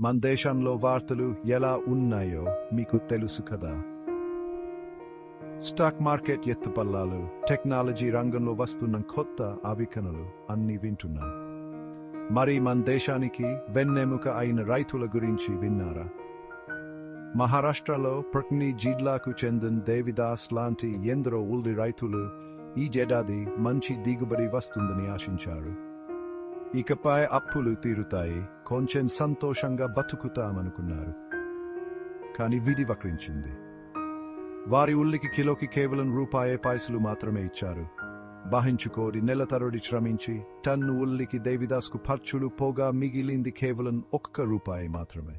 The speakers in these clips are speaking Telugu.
మన దేశంలో వార్తలు ఎలా ఉన్నాయో మీకు తెలుసు కదా. స్టాక్ మార్కెట్ ఎత్తుపల్లాలు టెక్నాలజీ రంగంలో వస్తున్న కొత్త ఆవికనలు అన్ని వింటున్నాం. మరి మన దేశానికి వెన్నెముక అయిన రైతుల గురించి విన్నారా? మహారాష్ట్రలో ప్రక్ని జిల్లాకు చెందిన దేవిదాస్ లాంటి ఎందరో ఉల్లి రైతులు ఈ ఏడాది మంచి దిగుబడి వస్తుందని ఆశించారు. ఇకపై అప్పులు తీరుతాయి. కొంచెం సంతోషంగా బతుకుతామనుకున్నారు. కాని విధి వక్రించింది. వారి ఉల్లికి కిలోకి కేవలం రూపాయే పైసలు మాత్రమే ఇచ్చారు. బహించుకోరి నెల తరుడి శ్రమించి టన్ను ఉల్లికి దేవిదాస్కు ఖర్చులు పోగా మిగిలింది కేవలం ఒక్క రూపాయి మాత్రమే.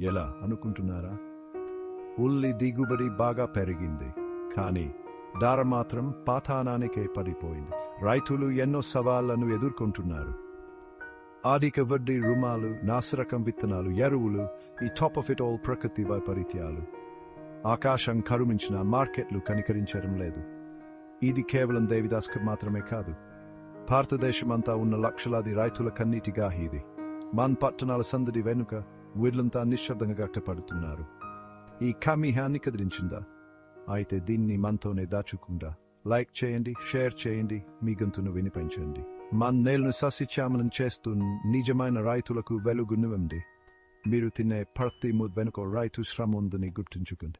ఎలా అనుకుంటున్నారా? ఉల్లి దిగుబడి బాగా పెరిగింది. కానీ ధర మాత్రం పాతానానికే పడిపోయింది. రైతులు ఎన్నో సవాళ్ళను ఎదుర్కొంటున్నారు. ఆధిక వడ్డీ రుమాలు నాసిరకం విత్తనాలు ఎరువులు ఈ టాప్ ఆఫ్ ఇట్ ఆల్ ప్రకృతి వైపరీత్యాలు. ఆకాశం కరుమించిన మార్కెట్లు కనికరించడం లేదు. ఇది కేవలం దేవిదాస్కు మాత్రమే కాదు. భారతదేశమంతా ఉన్న లక్షలాది రైతుల కన్నీటిగా ఇది. మన్ పట్టణాల సందడి వెనుక వీళ్ళంతా నిశ్శబ్దంగా గట్టపడుతున్నారు ఈ కమిహాన్ని కదిలించిందా? అయితే దీన్ని మనతోనే దాచుకుండా లైక్ చేయండి షేర్ చేయండి మీ గొంతును వినిపించండి మన నేలను సస్యశ్యామలం చేస్తూ నిజమైన రైతులకు వెలుగునివ్వండి మీరు తినే ప్రతి ముద్ద వెనుక రైతు శ్రమ ఉందని గుర్తుంచుకోండి.